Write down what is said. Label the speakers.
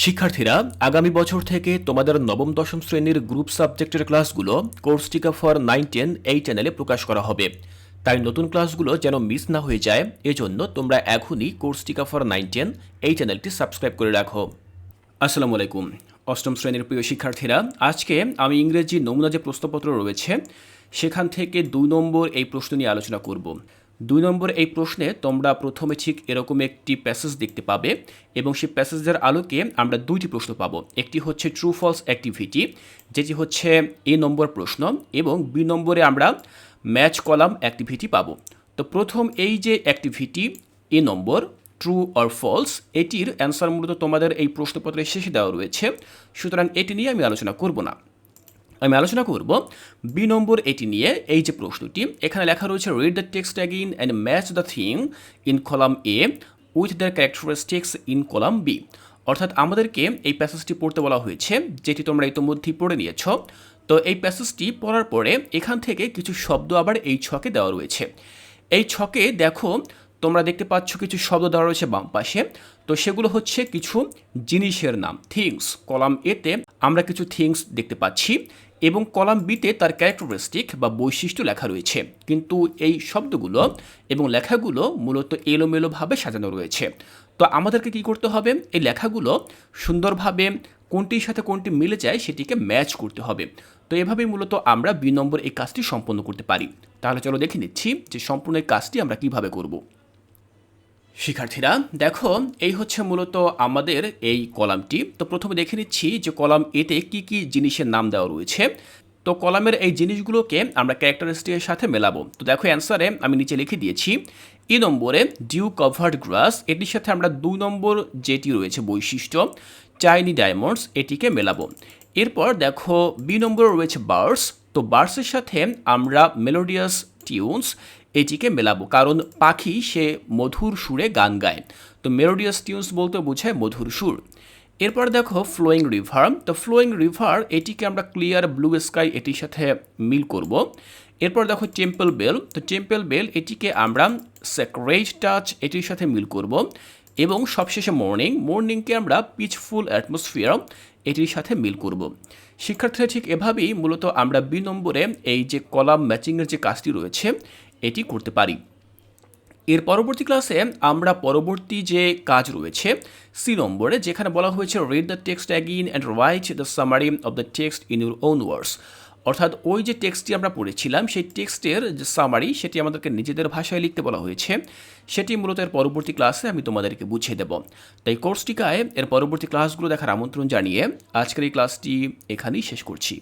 Speaker 1: শিক্ষার্থীরা, আগামী বছর থেকে তোমাদের নবম, দশম শ্রেণির গ্রুপ সাবজেক্টের ক্লাসগুলো কোর্স টিকা ফর নাইন, টেন এই চ্যানেলে প্রকাশ করা হবে। তাই নতুন ক্লাসগুলো যেন মিস না হয়ে যায়, এজন্য তোমরা এখনই কোর্স টিকা ফর নাইন, টেন এই চ্যানেলটি সাবস্ক্রাইব করে রাখো। আসসালামু আলাইকুম। অষ্টম শ্রেণির প্রিয় শিক্ষার্থীরা, আজকে আমি ইংরেজি নমুনা যে প্রশ্নপত্র রয়েছে, সেখান থেকে দুই নম্বর এই প্রশ্ন নিয়ে আলোচনা করব। দুই নম্বর এই প্রশ্নে তোমরা প্রথমে ঠিক এরকম একটি প্যাসেজ দেখতে পাবে এবং সেই প্যাসেজের আলোকে আমরা দুইটি প্রশ্ন পাবো। একটি হচ্ছে ট্রু ফলস অ্যাক্টিভিটি যেটি হচ্ছে এ নম্বর প্রশ্ন এবং বি নম্বরে আমরা ম্যাচ কলাম অ্যাক্টিভিটি পাবো। তো প্রথম এই যে অ্যাক্টিভিটি এ নম্বর ট্রু অর ফলস এটির অ্যান্সার মূলত তোমাদের এই প্রশ্নপত্রের শেষে দেওয়া রয়েছে। সুতরাং এটি নিয়ে আমি আলোচনা করব না। আমি আলোচনা করব বি নম্বর এটি নিয়ে। এই যে প্রশ্নটি, এখানে লেখা রয়েছে read the text again and match the thing in column A with the characteristics in column B অর্থাৎ আমাদেরকে এই প্যাসেজটি পড়তে বলা হয়েছে, যেটি তোমরা ইতোমধ্যেই পড়ে নিয়েছ। তো এই প্যাসেজটি পড়ার পরে এখান থেকে কিছু শব্দ আবার এই ছকে দেওয়া রয়েছে। এই ছকে দেখো, তোমরা দেখতে পাচ্ছ কিছু শব্দ দেওয়া রয়েছে বাম পাশে। তো সেগুলো হচ্ছে কিছু জিনিসের নাম থিংস কলাম এতে আমরা কিছু থিংস দেখতে পাচ্ছি। এবং কলাম বিতে তার ক্যারেক্টারিস্টিক বা বৈশিষ্ট্য লেখা রয়েছে। কিন্তু এই শব্দগুলো এবং লেখাগুলো মূলত এলোমেলোভাবে সাজানো রয়েছে। তো আমাদেরকে কি করতে হবে? এই লেখাগুলো সুন্দরভাবে কোনটির সাথে কোনটি মিলে যায় সেটিকে ম্যাচ করতে হবে। তো এভাবেই মূলত আমরা বি নম্বর এই কাজটি সম্পন্ন করতে পারি। তাহলে চলো দেখে নিচ্ছি যে সম্পূর্ণ এই কাজটি আমরা কীভাবে করব। শিক্ষার্থীরা, দেখো, এই হচ্ছে মূলত আমাদের এই কলামটি। তো প্রথমে দেখে নিচ্ছি যে কলাম এতে কি কি জিনিসের নাম দেওয়া রয়েছে। তো কলামের এই জিনিসগুলোকে আমরা ক্যারেক্টারিস্টিকের সাথে মেলাবো। তো দেখো, অ্যান্সারে আমি নিচে লিখে দিয়েছি, ই নম্বরে ডিউ কভার্ড গ্রাস, এটির সাথে আমরা দুই নম্বর যেটি রয়েছে বৈশিষ্ট্য, চাইনি ডায়মন্ডস, এটিকে মেলাবো। এরপর দেখো, বি নম্বর রয়েছে বার্স, তো বার্সের সাথে আমরা মেলোডিয়াস টিউনস এটিকে মেলাবো, কারণ পাখি সে মধুর সুরে গান গায়। তো মেলোডিয়াস টিউনস বলতে বোঝায় মধুর সুর। এরপর দেখো ফ্লোয়িং রিভার। তো ফ্লোয়িং রিভার, এটিকে আমরা ক্লিয়ার ব্লু স্কাই এটির সাথে মিল করব। এরপর দেখো টেম্পল বেল। তো টেম্পল বেল, এটিকে আমরা সেক্রেট টাচ এটির সাথে মিল করব। এবং সবশেষে মর্নিং, মর্নিংকে আমরা পিচফুল অ্যাটমসফিয়ার এটির সাথে মিল করব। শিক্ষার্থীরা ঠিক এভাবেই মূলত আমরা বি নম্বরে এই যে কলাম ম্যাচিংয়ের যে কাজটি রয়েছে এটি করতে পারি। এর পরবর্তী ক্লাসে আমরা পরবর্তী যে কাজ রয়েছে সি নম্বরে, যেখানে বলা হয়েছে read the text again and write the summary of the text in your own words অর্থাৎ ওই যে টেক্সটটি আমরা পড়েছিলাম, সেই টেক্সটের যে সামারি সেটি আমাদেরকে নিজেদের ভাষায় লিখতে বলা হয়েছে। সেটি মূলত এর পরবর্তী ক্লাসে আমি তোমাদেরকে বুঝিয়ে দেব। তাই কোর্সটিকায় এর পরবর্তী ক্লাসগুলো দেখার আমন্ত্রণ জানিয়ে আজকের এই ক্লাসটি এখানেই শেষ করছি।